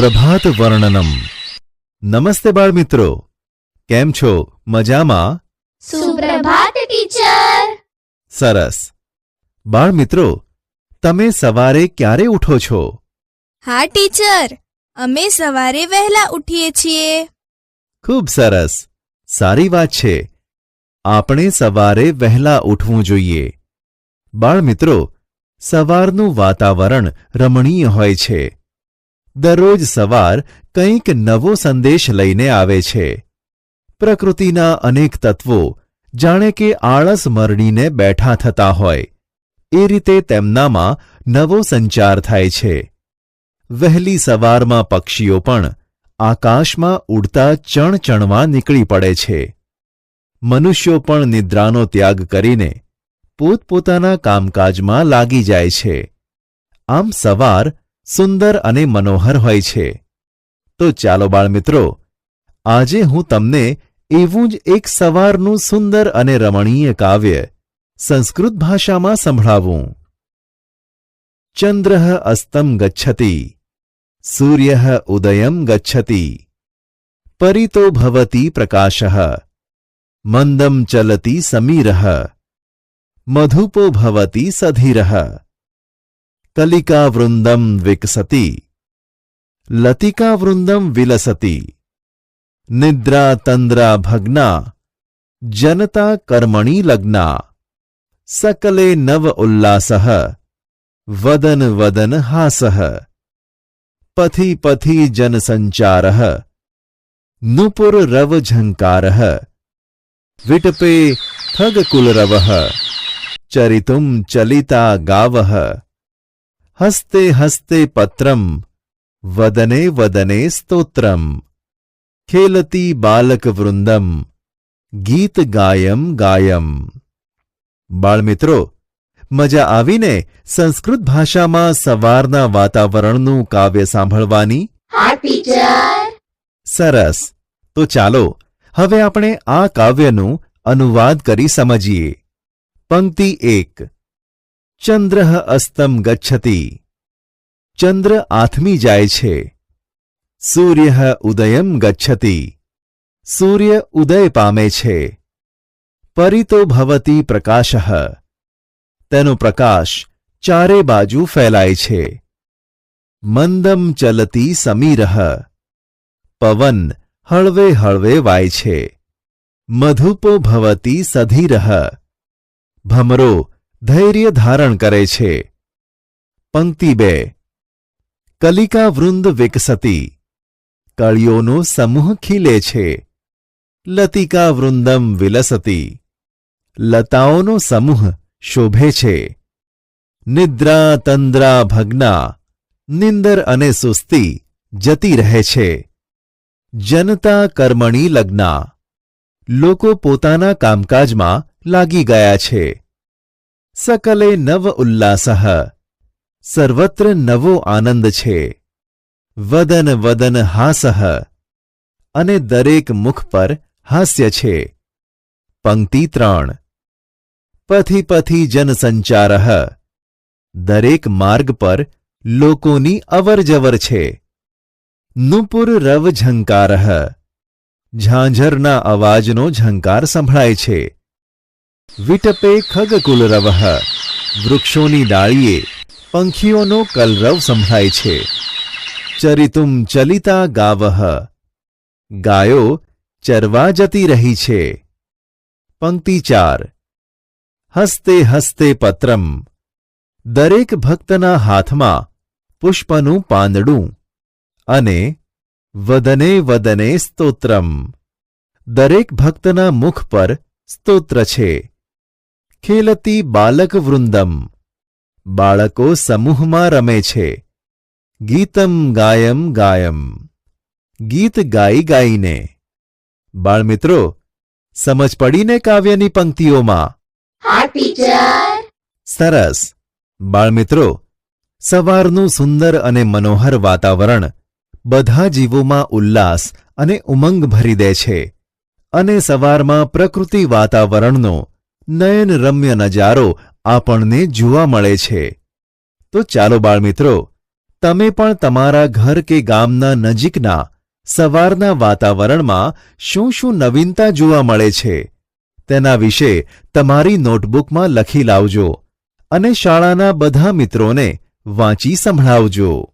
પ્રભાત વર્ણનમ. નમસ્તે બાળમિત્રો. કેમ છો? મજામાં? સુપ્રભાત ટીચર. સરસ. બાળમિત્રો તમે સવારે ક્યારે ઉઠો છો? હા ટીચર. અમે સવારે વહેલા ઉઠીએ છીએ. ખૂબ સરસ. સારી વાત છે. આપણે સવારે વહેલા ઉઠવું જોઈએ. બાળમિત્રો સવારનું વાતાવરણ રમણીય હોય છે. દરરોજ સવાર કંઈક નવો સંદેશ લઈને આવે છે. પ્રકૃતિના અનેક તત્વો જાણે કે આળસ મરડીને બેઠા થતા હોય. એ રીતે તેમનામાં નવો સંચાર થાય છે. વહેલી સવારમાં પક્ષીઓ પણ આકાશમાં ઉડતા ચણચણવા નીકળી પડે છે. મનુષ્યો પણ નિદ્રાનો ત્યાગ કરીને પોતપોતાના કામકાજમાં લાગી જાય છે. આમ સવાર સુંદર અને મનોહર હોય છે. તો ચાલો બાળમિત્રો, આજે હું તમને એવું જ એક સવારનું સુંદર અને રમણીય કાવ્ય સંસ્કૃત ભાષામાં સંભળાવું. ચંદ્ર અસ્તમ ગચ્છતિ, સૂર્ય ઉદયમ ગચ્છતિ, પરિતો ભવતી પ્રકાશ, મંદમ ચલતી સમીર, મધુપો ભવતી સધીર કલિકા વૃંદમ વિકસતિ લતિકા વૃંદમ વિલસતી નિદ્રા તંદ્રા ભગ્ના જનતા કર્મણી લગ્ના સકલે નવ ઉલ્લાસઃ વદન વદન હાસઃ પથી પથી જનસંચારઃ નુપુર રવ ઝંકારઃ વિટપે ખગકુલરવઃ ચરિતુમ ચલિતા ગાવઃ હસ્તે હસ્તે પત્રમ વદને વદને સ્તોત્રમ ખેલતી બાલક વૃંદમ ગીત ગાયમ ગાયમ બાળમિત્રો મજા આવીને સંસ્કૃત ભાષામાં સવારના વાતાવરણનું કાવ્ય સાંભળવાની સરસ તો ચાલો હવે આપણે આ કાવ્યનું અનુવાદ કરી સમજીએ પંક્તિ એક ચંદ્ર અસ્તમ ગચ્છતિ. ચંદ્ર આથમી જાય છે. સૂર્ય ઉદયમ ગચ્છતિ. સૂર્ય ઉદય પામે છે. પરિતો ભવતી પ્રકાશ. તેનો પ્રકાશ ચારે બાજુ ફેલાય છે. મંદમ ચલતી સમીર. પવન હળવે હળવે વાય છે. મધુપો ભવતી સધીર. ભમરો ધૈર્ય ધારણ કરે છે. પંક્તિ બે. કલિકા વૃંદ વિકસતી. કળીઓનો સમૂહ ખીલે છે. લતિકા વૃંદમ વિલસતી. લતાઓનો સમૂહ શોભે છે. નિદ્રા તંદ્રા ભગ્ના. નિંદર અને સુસ્તી જતી રહે છે. જનતા કર્મણી લગ્ના. લોકો પોતાના કામકાજમાં લાગી ગયા છે. સકલે નવ ઉલ્લાસઃ સર્વત્ર નવો આનંદ છે વદન વદન હાસઃ અને દરેક મુખ પર હાસ્ય છે પંક્તિ ત્રણ પથી પથી જનસંચાર દરેક માર્ગ પર લોકોની અવરજવર છે નુપુર રવ ઝંકાર ઝાંઝરના અવાજનો ઝંકાર સંભળાય છે વિટપે ખગકુલરવ વૃક્ષોની ડાળીએ પંખીઓનો કલરવ સંભળાય છે ચરિતુમ ચલિતા ગાવહ ગાયો ચરવા જતી રહી છે પંક્તિ ચાર હસ્તે હસ્તે પત્રમ દરેક ભક્તના હાથમાં પુષ્પનું પાંદડું અને વદને વદને સ્તોત્રમ દરેક ભક્તના મુખ પર સ્તોત્ર છે ખેલતી બાલક વૃંદમ બાળકો સમૂહમાં રમે છે. ગીતમ ગાયમ ગાયમ. ગીત ગાઈ ગાઈને. બાળમિત્રો સમજ પડીને કાવ્યની પંક્તિઓમાં. સરસ. બાળમિત્રો સવારનું સુંદર અને મનોહર વાતાવરણ બધા જીવોમાં ઉલ્લાસ અને ઉમંગ ભરી દે છે. અને સવારમાં પ્રકૃતિ વાતાવરણનો નયનરમ્ય નજારો આપણને જોવા મળે છે. તો ચાલો બાળમિત્રો, તમે પણ તમારા ઘર કે ગામના નજીકના સવારના વાતાવરણમાં શું શું નવીનતા જોવા મળે છે, તેના વિશે તમારી નોટબુકમાં લખી લાવજો અને શાળાના બધા મિત્રોને વાંચી સંભળાવજો.